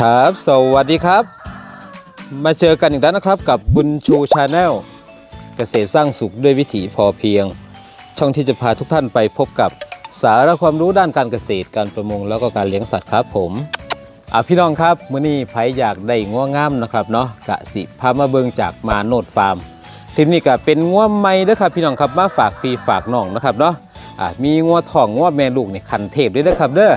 ครับ สวัสดีครับ มาเจอกันอีกแล้วนะครับกับบุญชูชาแนลเกษตรสร้างสุขด้วยวิถีพอเพียง ช่องที่จะพาทุกท่านไปพบกับสาระความรู้ด้านการเกษตรการประมงแล้วก็การเลี้ยงสัตว์ครับผมอะพี่น้องครับมื้อนี้ไผอยากได้ง่วงามนะครับเนาะกะสิพามาเบิงจากมาโนดฟาร์มทีนี้ก็เป็นง่วใหม่เด้อครับ พี่น้องครับมาฝากพี่ฝากน้องนะครับเนาะอะมีงัวทองงัวแม่ลูกนี่คันเทพด้วยนะครับเด้อ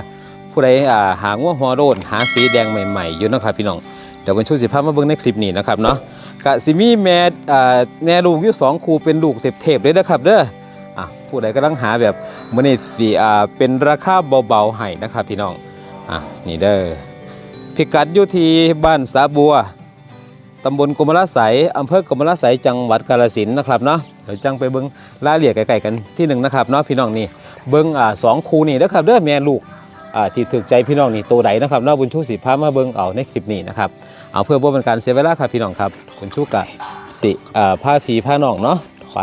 ผู้ใดอ่าหางัวหัวโดนหาสีแดงใหม่ๆอยู่นะครับพี่น้องเดี๋ยวเป็นชูสิภาพมาเบิ่งในคลิปนี้นะครับเนาะกะสิมีแม่อ่าแม่ลูกอยู่สองคู่เป็นลูกเทพๆเลยนะครับเด้ออะผู้ใดกำลังหาแบบมื้อนี้สิอ่าเป็นราคาเบาๆให้นะครับพี่น้องอะนี่เด้อพิกัดอยู่ที่บ้านสาบัวตำบลกรมราไสยอำเภอกรมราไสยจังหวัดกาฬสินธุ์นะครับเนาะเดี๋ยวจังไปเบิ่งรายละเอียไกลๆกันที่หนึ่งนะครับเนาะพี่น้องนี่เบิ่งอ่าสองคู่นี่นะครับเด้อแม่ลูก ที่ถึกใจพี่น้องนี่ตัวใดนะครับเนอกบุญชูสิพามาเบิ่งเอาในคลิปนี้นะครับเอาเพื่อบ่เป็นการเสียเวลาครับพี่น้องครับบุญชูกะสิอ่าพาผีพาน้องเนาะไป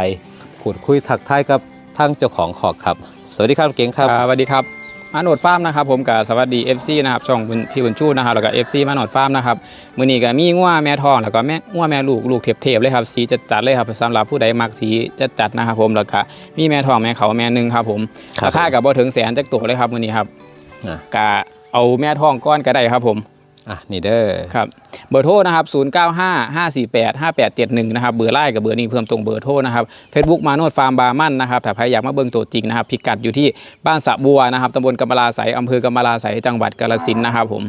พูดคุยทักทายกับทางเจ้าของขอกครับ สวัสดีครับเก่งครับอ่าสวัสดีครับมาโนดฟาร์มนะครับผมกับสวัสดี FC นะครับช่องบุญพี่บุญชูนะครับแล้วก็ FC มาโนดฟาร์มนะครับมื้อนี้ก็มีงัวแม่ทองแล้วก็แม่งัวแม่ลูกลูกเทียบๆเลยครับสีจัดๆเลยครับสำหรับผู้ใดมักสีจัดๆนะครับผมแล้วก็มีแม่ทองแม่เขาแม่หนึงครับผมครับราคากับบ่ถึงแสนจักตัวเลยครับมื้อนี้ครับ อะก็เอาแม่ทองก้อนก็ได้ครับผมอะนี่เด้อครับเบอร์โทรนะครับ 095 548 5871 นะครับ เบอร์ไล่กับเบอร์นี้เพิ่มตรงเบอร์โทรนะครับ Facebook มาโนดฟาร์มบาร์มันนะครับถ้าใครอยากมาเบิ่งตัวจริงนะครับ พิกัดอยู่ที่บ้านสะบัวนะครับตำบลกำมะลาไสยอำเภอกำมะลาไสยจังหวัดกาฬสินธุ์นะครับผม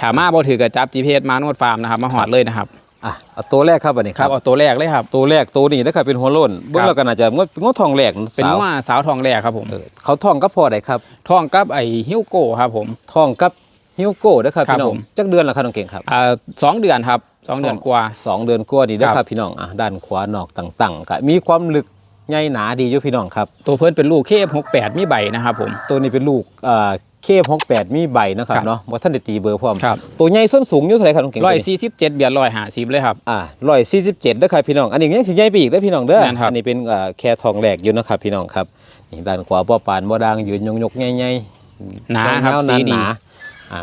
ถามมาบ่ถือกับจับ GPS มาโนดฟาร์มนะครับ มาหอดเลยนะครับ อะเอาตัวแรกครับอันนี้คครัรับบเอาตัวแรกเลยครับ ตัวแรกตัวนี้นะครับเป็นหัวโล้นเบิ่งแล้วก็น่าจะงดงดทองแหลกเป็นสาวว่าสาวทองแรกครับผมเออเขาทองก็พอได้ครับทองกับไอ้ฮิวโก้ครับผม ทองกับฮิวโก้นะครับครับพี่น้อผงม จักเดือนละครับน้องเก่งครับ อ่าสองเดือนครับสองเดือนกว่า สองเดือนกว่าดีนะคครัรับ บพี่น้องอะด้านขวานอกต่างๆก็มีความลึกใหญ่หนาดีอยู่พี่น้องครับ ตัวเพิ่นเป็นลูกเคฟ68มีใบนะครับผม ตัวนี้เป็นลูกอ่า เคฟ68มีใบนะครับครับ เนาะว่าท่านได้ตีเบอร์พร้อม ครับตัวใหญ่ส้นสูงอยู่เท่าไหร่ครับน้องเก่งร้อยสี่สิบเจ็ดเบียร์ร้อยห้าสิบเลยครับ อ่าร้อยสี่สิบเจ็ดเด้อครับพี่น้อง อันนี้ยังสิใหญ่ไปอีกเด้อพี่น้องเด้อ แม่นครับ อันนี้เป็นอ่าแค่ทองแหลกอยู่นะครับพี่น้องครับ นี่ด้านขวาป้อปานบ่ดังยืนยงยกๆใหญ่ๆหนาครับเงๆสีดีหนาๆอ่า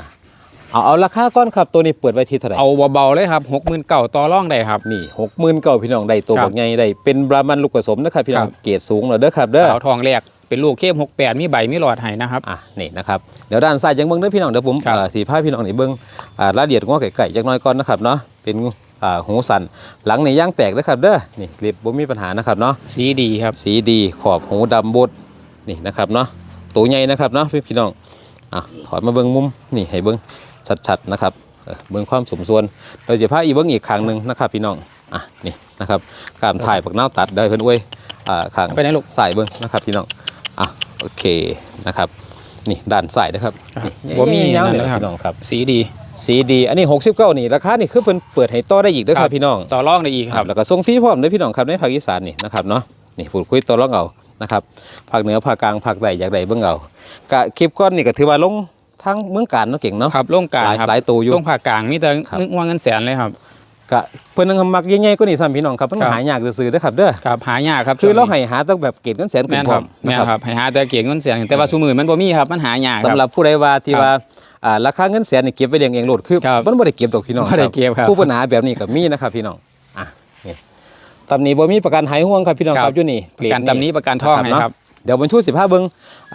เอาเอาราคาก้อนครับตัวนี้เปิดไว้ที่เท่าไหร่ เอาเบาๆเลยครับหกหมื่นเก่าต่อร่องได้ครับ นี่หกหมื่นเก้าพี่น้องได้ตัวครับบักใหญ่ได้เป็นบรามันลูกผสมนะครับพี่น้องครับ เกรดสูงเลยเด้อครับเด้อสาวทองแรก เป็นลูกเข้มหกแปดมีใบมีหลอดให้นะครับ อะนี่นะครับเดี๋ยวด้านซ้ายยังเบิ้งเด้อพี่น้องเดี๋ยวผมครับอ่าสีผ้าพี่น้องนี่เบิ้งอ่ารายละเอียดง้อไก่ๆจักหน้อยก่อนนะครับเนาะเป็นอ่าหูสันหลังนี่ย่างแตกนะครับเด้อนี่เรียบบ่มีปัญหานะครับเนาะ สีดีครับ สีดีขอบหูดำบดนี่นะครับเนาะตัวใหญ่นะครับเนาะพี่พี่น้องอะถอดมาเบิ้งมุมนี่ให้เบิ้งชัดๆนะครับเออเบิ้งความสมส่วนโดยเฉพาะอีเบิ้งอีกครั้งหนึ่งนะครับพี่น้องอะนี่นะครับกามถ่ายปักเน่าวตัดได้เพิ่นเว้ยอ่าข้างไปไหนลูกสายเบิ้งนะครับพี่น้อง อะโอเคนะครับ นี่ด้านสายนะครับนี่บ่มียาวๆนั่นนี่เลยครับพี่น้องครับ สีดีสีดี อันนี้69นี่ราคานี่คือเพิ่นเปิดให้ต่อได้อีกเด้อคครัรับบพี่น้องต่อร่องได้อีกคครัรับบแล้วก็ส่งฟรีพร้อมด้วยพี่น้องครับในภาคอีสานนี่นะครับเนาะนี่พูดคุยตัวร้องเอานะครับภาคเหนือภาคกลางภาคใต้อยากใดเบิ่งเอากะคลิปก้อนนี่ก็ถือว่าลงทางเมืองการเนาะเก่งเนาะครับล่งกลางหลายครับหลายตัวอยู่ล่งผ่ากลางมีแต่ครับนึกว่าเงินแสนเลยครับ กะเพิ่นนังมักใหญ่ๆกว่านี่ซ้ำพี่น้องครับมันครับหายากซื่อๆเด้อครับเด้อครับหายากครับคือเราช่วงนี้ให้หาต้องแบบเกรดเงินแสนขึ้แม่นนพคร้อรับมแม่นนะครับให้หาแต่เกียเงินแสนแต่ว่าสมือมันบ่มีครับมันหายากคสำหรัรับบผู้ใดว่าที่ครับว่าอ่าราคาเงินแสนนี่เก็บไว้เลี้ยงเองโลดคือครับมันบ่ได้เก็บดอกพี่น้องบ่ได้เก็บครับผู้ปัญหาแบบนี้ก็มีนะครับพี่น้องอะนี่ตำนี้บ่มีประกันหายห่วงครับพี่น้องครับอยู่นี่ประกันตำนี้ประกันท่องให้ครับเดี๋ยวบรรชุดสิบห้าเบิ้ง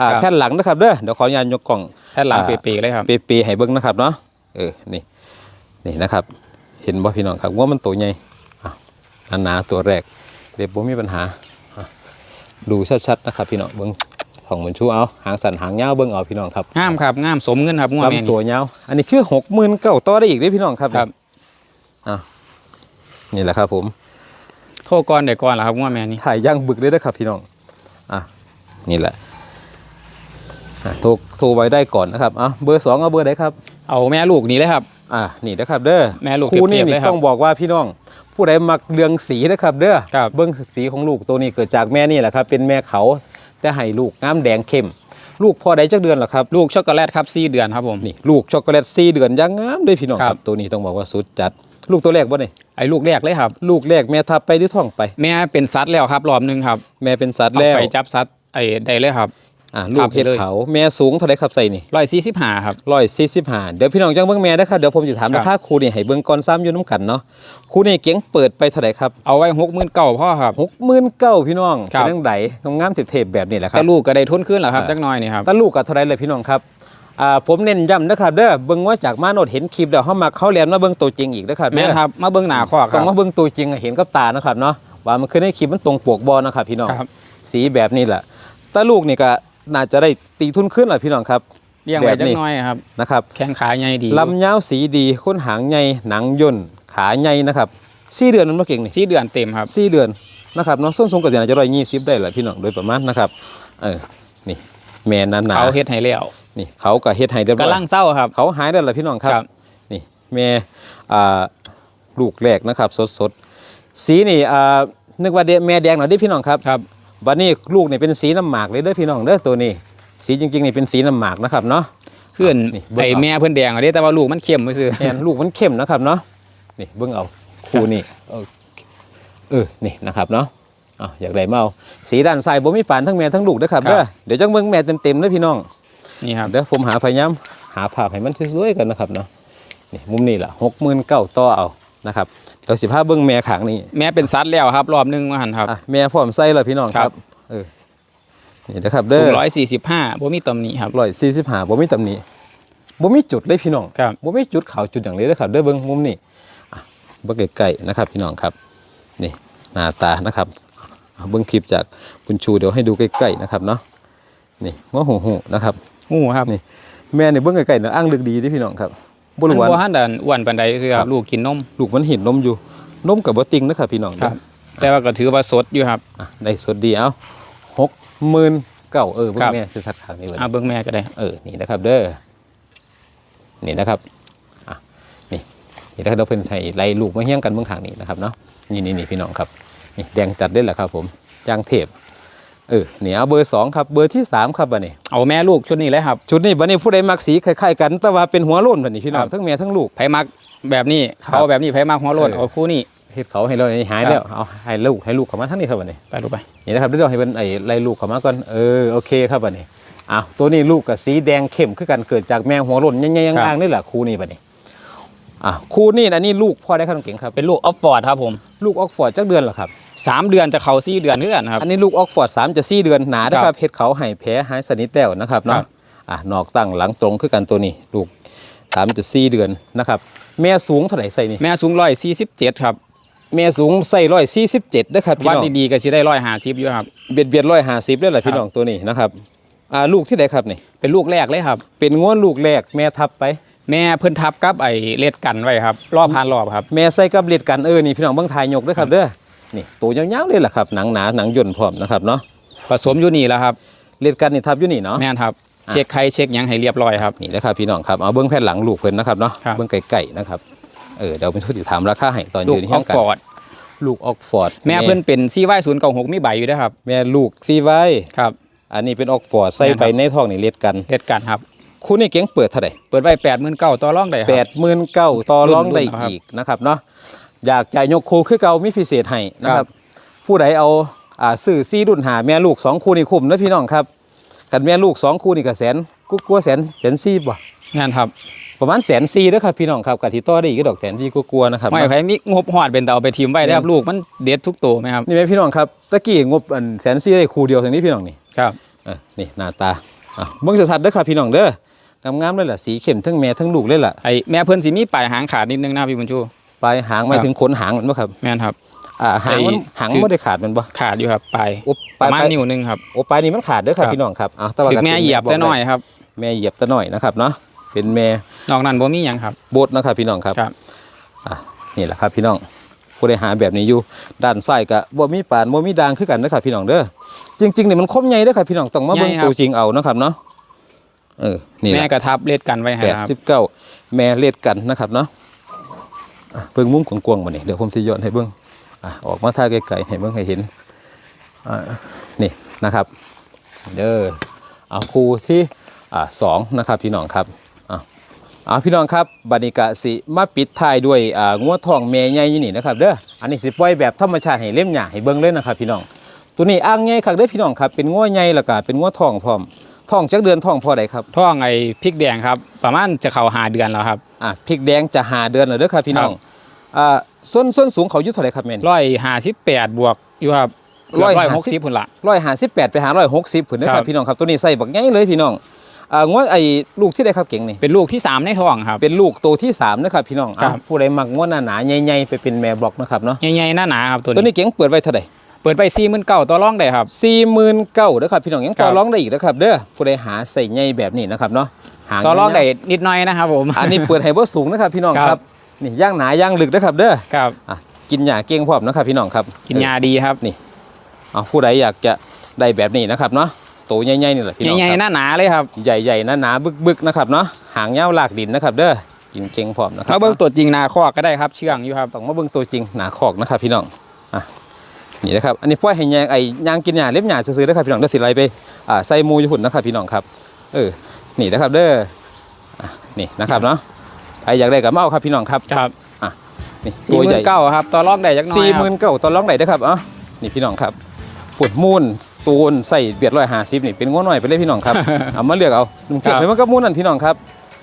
อ่าครับแผ่นหลังนะครับเด้อเดี๋ยวขออนุญาตยกกล่องแค่หลังอ่าเปรย์ๆเลยครับเปย์ๆให้เบิ้งนะครับเนาะเออนี่นี่นะครับ เห็นบ่พี่น้องครับว่ามันตัวใหญ่อะอันหนาตัวแรกเดี๋ยวบ่มีปัญหาอะดูชัดๆนะครับพี่น้องเบิ้งของบรรชุเอาหางสันหางยาวเบิ้งเอาพี่น้องครับงามครับงามสมเงินครับงัวแม่ลำตันี่วยาวอันนี้คือหกหมื่นเก้าต่อได้อีกเด้อพี่น้องครับครับอะนี่แหละครับผมโทษก่อนเดี๋ยวก่อนล่ะครับงัวแม่นี่ถ่ายย่างบึกเลยนะครับพี่น้องอะนี่แหละอะโทรโทรไว้ได้ก่อนนะครับอะเบอร์สองเอาเบอร์ไหนครับ เอาแม่ลูกนี่เลยครับ อะนี่นะครับเด้อแม่ลูกคู่นี้เปรียบๆนี่เลยครับต้องบอกว่าพี่น้อง ผู้ใดมักเรืองสีนะครับเด้อครับเบิ้งสีของลูกตัวนี้เกิดจากแม่นี่แหละครับ เป็นแม่เขาแต่ให้ลูกน้ำแดงเข้มลูกพอได้จักเดือนเหรอครับลูกช็อกโกแลตครับสี่เดือนครับผมนี่ลูกช็อกโกแลตสี่เดือนยังงามด้วยพี่น้องคครัรับบตัวนี้ต้องบอกว่าสุดจัด ลูกตัวแรกบ่นี่ไอ้ลูกแรกเลยครับ ลูกแรกแม่ทับไปที่ท้องไป แม่เป็นซัดแล้วครับรอบหนึงครับ แม่เป็นสัตว์เอาแล้วไปจับซัดไอ้ได้เลยครับ อ่าลูทักบเห็ดเลยเขาแม่สูงเท่าไรครับใส่นี่ร้อยสี่สิบห้าครับร้อยสี่สิบห้าเดี๋ยวพี่น้องจังเบิ่งแม่นะครับเดี๋ยวผมจะถามครับราคาครูนี่ให้เบิ่งก่อนซ้ำอยู่น้ำกันเนาะครูนี่เก๋งเปิดไปเท่าไหร่ครับเอาไว้หกหมื่นเก้าพ่อครับหกหมื่นเก้าพี่น้องครับเป็นเรื่องใดงามๆเทปๆแบบนี้แหละครัแต่บลูกก็ได้ทุนขึ้นแล้วครับอ่าจักหน้อยนี่ครับถ้าลูกกับเท่าไรเลยพี่น้องครับอ่าผมเน้นย้ำนะครับเด้อเบิ่งว่าจากมาโนดเห็นคลิปเดี๋ยวเขามาเขาเรียนมาเบิ่งตัวจริงอีกนะครับแม่เด้อนครับมาเบิ้งหนาข้อคต้รัอบงมาเบิ่งตัวจริงอะเห็นกับตานะครับเนาะว่ามันคือในคลิปมันตรงปกบอนะครับพี่น้องครับสีแบบนี้แหละถ้าลูกนี่ก็ น่าจะได้ตีทุนขึ้นแหละพี่น้องครับเลี้ยงไว้แบบจันี้กหน้อยครับนะครับแข้งขาใหญ่ดีลำยาวสีดีค้นหางใหญ่หนังย่นขาใหญ่นะครับสี่เดือนมันมาเก่งนี่สี่เดือนเต็มครับสี่เดือนนะครับเนาะส้นสูงก็จะน่าจะร้อยยี่สิบได้แหละพี่น้องโดยประมาณนะครับเออนี่แม่นั้นหนาเขาเฮ็ดให้แล้วนี่เขาก็เฮ็ดให้เรียบร้อยกำลังเศร้าครับ เขาหายได้แล้วพี่น้องครับครับนี่แม่อ่าลูกแรกนะครับ สดสดๆสีนี่อ่านึกว่าเดแม่แดงหน่อยดิพี่น้องครับครับ วันนี้ลูกนี่เป็นสีน้ำหมากเลยเด้อพี่น้องเด้อตัวนี้ สีจริงๆนี่เป็นสีน้ำหมากนะครับเนาะขึ้นนี่เบิ่งไอเอาแม่เพิ่นแดงอะเด้แต่ว่าลูกมันเข้มไปซื้อแอนลูกมันเข้มนะครับเนาะนี่เบิ่งเอาคู่นี่เออเออนี่นะครับเนาะอ้าวอยากได้มาเอาสีด้านซ้ายบ่มีปานทั้งแม่ทั้งลูกเด้อครับเด้อเดี๋ยวจังเบิ่งแม่เต็มๆเด้อพี่น้อง นี่ครับเดี๋ยวผมหาพยายามหาภาพให้มันสวยๆกันนะครับเนาะนี่มุมนี้ล่ะหกหมื่นเก้าต่อเอานะครับ เดี๋ยวสิพาเบิ้งแม่ขางนี่แม่เป็นซัดแล้วครับ รอบหนึงมาหันครับอะแม่พร้อมใส่แล้วพี่น้องคครัรับบเออนี่นะครับเด้สูองร้อยสี่สิบห้าบ่มีตำหนิครับร้อยสี่สิบห้าบ่มีตำหนิบ่มีจุดเลยพี่น้องครับบ่มีจุดขาวจุดอย่างเลยนะครับเด้อเบิ้งมุมนี้อะเบิ้งใกล้ๆนะครับ พี่น้องครับ นี่หน้าตานะครับเอาเบิ้งคลิปจากคุณชูเดี๋ยวให้ดูใกล้ๆนะครับเนาะนี่ง้อหูหูนะครับงูครับนี่แม่นี่เบิ้งใกล้ๆนะอ้างลึกดีเด้อพี่น้องครับ บ่มันรู้ว่าบ่หันดันอ้วนปานใดซื้อคครัรับบลูกกินนมลูกมันเห็นนมอยู่นมกับบ่ติงนะครับพี่น้องครับ แต่ว่าก็ถือว่าสดอยู่ครับอะได้สดดีเอาหกหมื่นเก้าเออเบิ่งครับแม่จะสัดขางนี้ไว้เอาเบิ่งแม่ก็ได้เออนี่นะครับเด้อนี่นะครับอะนี่นี่นะครับเราเพิ่นให้ไล่ลูกมาเฮี้ยงกันเบื้องขางนี้นะครับเนาะนี่นี่นี่พี่น้องครับนี่แดงจัดได้แหละครับผมยางเทพ เออนี่เอาเบอร์สองครับเบอร์ที่สามครับบัดนี้เอาแม่ลูกชุดนี้เลยครับ ชุดนี้บัดนี้ผู้ใดมักสีคล้ายๆกันแต่ว่าเป็นหัวโล้นบัดนี้พี่น้องครับทั้งแม่ทั้งลูก ไผมักแบบนี้ครับเขาแบบนี้ไผมักหัวโลนเออเอาคู่นี้เฮ็ดเขาให้เราหายครับแล้วเอาให้ลูกให้ลูกเข้ามาทั้งนี้ครับบัดนี้ไปดูไปนี่นะครับเดี๋ยวเราให้เป็นไอ้ไล่ลูกเข้ามาก่อนเออโอเคครับบัดนี้อ้าวตัวนี้ลูกกับสีแดงเข้มคือกันเกิดจากแมวหัวหล่นยังยังอ่างนี่แหละคู่นี้บัดนี้อะคู่นี้อันนี้ลูกพ่อได้ครับน้องเก่งครับเป็นลูกออฟฟอร์ดครับผมลูกออกฟอร์ดจักเดือนเหรอครับ สามเดือนจะเข้าสี่เดือนเนื่อนครับ อันนี้ลูกออกฟอร์ดสามจะสี่เดือนหนานะคครัรับบเห็ดเขาให้แผลหายสนิทแล้วนะครับครัเนาะบอะนอกตั้งหลังตรงคือกันตัวนี้ลูกสามจะสี่เดือนนะครับ แม่สูงเท่าไหร่ใส่นี่แม่สูงร้อยสี่สิบเจ็ดครับแม่สูงใส่ร้อยสี่สิบเจ็ดนะครับพี่วัดน้องดีๆก็สิได้ร้อยห้าสิบอยู่ครับเบียดเบียดร้อยห้าสิบได้แหละพี่ครับน้องตัวนี้นะครับอ่าลูกที่ไหนครับนี่เป็นลูกแรกเลยครับ เป็นง้วนลูกแรกแม่ทับไปแม่เพิ่นทับกับไอ้เลดกันไว้ครับรอบพานรอบครับ แม่ใส่กับเลียดกันเออนี่พี่น้องเบิ่งถ่ายยกเด้วยครับเด้อ นี่ตัวยาวๆเลยล่ะครับหนังหนาหนังย่นพร้อมนะครับเนาะผสมอยู่นี่แล้วครับเลียดกันนี่ทับอยู่นี่เนาะแม่นครับอะเช็คไข่เช็คหยังให้เรียบร้อยครับนี่นะครับพี่น้องครับเอาเบื้องแผ่นหลังลูกเพิ่นนะครับเนาะครับเบื้องไก่ๆนะครับเออเดี๋ยวเป็นชุดที่ถามราคาให้ตอนลูกยืนอเฮี้อยงฟกันฟอร์ดลูกออกฟอร์ดแม่เพิ่นเป็นซีไว้ศูนย์เก้าหกมีใบอยู่ด้วยครับ แม่ลูกซีไว้ครับอันนี้เป็นออกฟอร์ดใส่แม่นครับไปในท้องนี่เลียดกันเลดกันครับคุณนี่เก่งเปิดเท่าไหร่เปิดไว้แปดหมื่นเก้าต่อรองได้คแปรับดหมื่นเก้าต่อรองได้รุ่นๆครับอีกนะครับเนาะ อยากจ่ายยกคูคือเก่ามีพิเศษให้นะคครัรับบผู้ใดเอาอ่าซื้อซีรุ่นหาแม่ลูกสองคู่นี่คุ้มนะพี่น้องครับกันแม่ลูกสองคู่นี่ก็แสนกูกลัวแสนแสนซีบ่งานครับประมาณแสนซีเด้อครับพี่น้องครับกะทิต่อได้อีกก็ดอกแสนซีกูกลัวนะครับไม่ใครมีงบหอดเป็นแต่เอาไปทีมไว้ได้ครับลูกมันเด็ดทุกตัวไหมครับนี่แม่พี่น้องครับตะกี้งบอันแสนซีได้คู่เดียวทางนี้พี่น้องนี่ครับเออนี่หน้าตาอะเบิ่งสัดๆเด้อครับพี่น้องเด้องามๆเลยล่ะสีเข้มทั้งแม่ทั้งลูกเลยล่ะไอ้แม่เพิ่นสิมีปลายหางขาดนิดนึงนะพี่บุญชู ปลายหางหมายครับถึงขนหางมันบ่ครับแม่นครับ อ่าหางมันไอ้หางถึงบ่ได้ขาดมันบ่ขาดอยู่ครับปลายโอ้ประมาณปลายนิ้วหนึงครับโอ้ปลายนี่มันขาดเด้อครับครับพี่น้องครับอะแต่ว่าถึงแม่เหยียบแต่น้อยครับ แม่เหยียบแต่น้อยนะครับเนาะเป็นแม่นอกนั้นบ่มีหยังครับโบดนะครับพี่น้องครับครับอะนี่แหละครับพี่น้องผู้ใดหาแบบนี้อยู่ด้านซ้ายก็บ่มีปานบ่มีดางคือกันนะครับพี่น้องเด้อจริงๆนี่มันคมใหญ่เด้อครับพี่น้องต้องมาเบิ่งใหญ่ครับตัวจริงเอานะครับเนาะเออนี่แหแม่ละกระทับเลดกันไว้ให้แปดครับสิบเก้าแม่เล็ดกันนะครับเนาะอะ เบิ่งมุมกวางๆมานี่เดี๋ยวผมสิย้อนให้เบิ่งอะออกมาท่าไกลๆให้เบิ่งให้เห็นนี่นะครับ เด้อเอาคู่ที่สองนะครับพี่น้องครับเอาพี่น้องครับบันิกะสิมาปิดท้ายด้วยงัวทองแม่ใหญ่ยู่นี่นะครับเด้ออันนี้สิปล่อยแบบธรรมชาติให้เล่มหญ้าให้เบิ่งเลยนะครับพี่น้อง ตัวนี้อ่างใหญ่คักเด้อพี่น้องครับเป็นงัวใหญ่ล้วก็เป็นงัวทองพร้อมทองจักเดือนทองพอใดครับทองไอ้พริกแดงครับ ประมาณจะเข้าหาเดือนแล้วครับ อะพริกแดงจะหาเดือนแล้วเด้อครับพี่น้องอ่าส้นส้นสูงเขาอยู่เท่าไหร่ครับแม่นร้อยห้าสิบแปดบวกอยู่ครับร้ร้ออยยห้าหกสิสิบบพุ่นละร้อยห้าสิบแปดไปหาร้อยหกสิบผืนเด้อคครัรับบพี่น้องครับตัวนี้ใส่บักใหญ่เลยพี่น้องอ่างวดไอ้ลูกที่ได้ครับเก่งนี่เป็นลูกที่สามในท้องครับ เป็นลูกตัวที่สามนะครับพี่น้องครัอะบผู้ใดมักงวดหนาหนาๆใหญ่ๆไปเป็นแม่บล็อกนะครับเนาะใหญ่ๆหน้าหนาครับตัวตัวนี้นี้เก่งเปิดไว้เท่าไหร่เปิดไปสี่หมื่นเก้าต่อรองได้ครับสี่หมื่นเก้าเด้อครับพี่น้องยังต่อครับรองได้อีกนะครับเด้อผู้ใดหาใส่ใหญ่แบบนี้นะครับเนาะหาง ต่อรองยาวๆได้นิดหน่อยนะครับผม อันนี้เปิดไฮเบอร์สูงนะครับพี่น้องครับครับนี่ย่างหนาย่างลึกนะครับเด้อครับอะกินหญ้าเก่งพร้อมนะครับพี่น้องครับ กินยาดีครับเอาผู้ใดอยากจะได้แบบนี้นะครับเนาะตัวใหญ่ๆนี่แหละพี่น้องใหญ่คๆรับหน้าหนาเลยครับใหญ่ๆหนาๆบึกๆนะครับเนาะหางยาวลากดินนะครับ เด้อกินเก่งพร้อมนะครัมาเบิ้งตัวจริงหนาคอกก็ได้ครับเชื่องอยู่ครับต้องมาเบิ่งตัวจริงหนาขอกนะครับ พี่น้องอะนี่นะครับอันนี้ปล่อยให้ยางไอ้ยางกินหญ้าเล็บหญ้าซื้อๆนะครับพี่น้องเด้อสิไรไปอ่าใส่หมูอยู่หุ่นนะครับพี่น้องครับเออ นี่นะครับเด้ออะนี่นะครับเนาะใครอยากได้ก็มาเอาครับพี่น้องครับครับนี่สี่ตัวหใหมื่ญ่นเก้าครับต่อรองได้จักหน่อยสี่คหรับมื่นเก้าตอนร้องไหนเด้อครับเอ๋อนี่พี่น้องครับปุ่นมูนตูนใส่เบียดร้อยห้าสิบนี่เป็นง้อหน่อยไปเลยพี่น้องครับ เอามาเลือกเอาเก็บครับไว้มันก็มูนนั่นพี่น้องครับ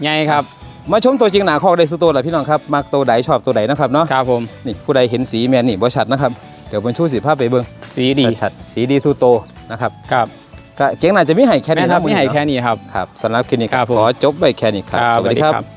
ใหญ่ครับมาชมตัวจริงหนาคอกได้สุดตัวละพี่น้องครับมักตัวใดชอบตัวใดนะครับเนาะครับผมนี่ผู้ใดเห็นสีแมนนี่บ่ชัดนะครับเดี๋ยวบนชูสีภาพไปเบิ่งสีดีชัดๆสีดีสุดโตนะครับ ครับ ก็เก่งน่าจะมีให้แค่แม่นี้ครับนะนี่ให้มื้อแค่นี้ครับ ครับสำหรับคลินิกครับผมขอจบไปแค่นี้ครับสวัสดีครับ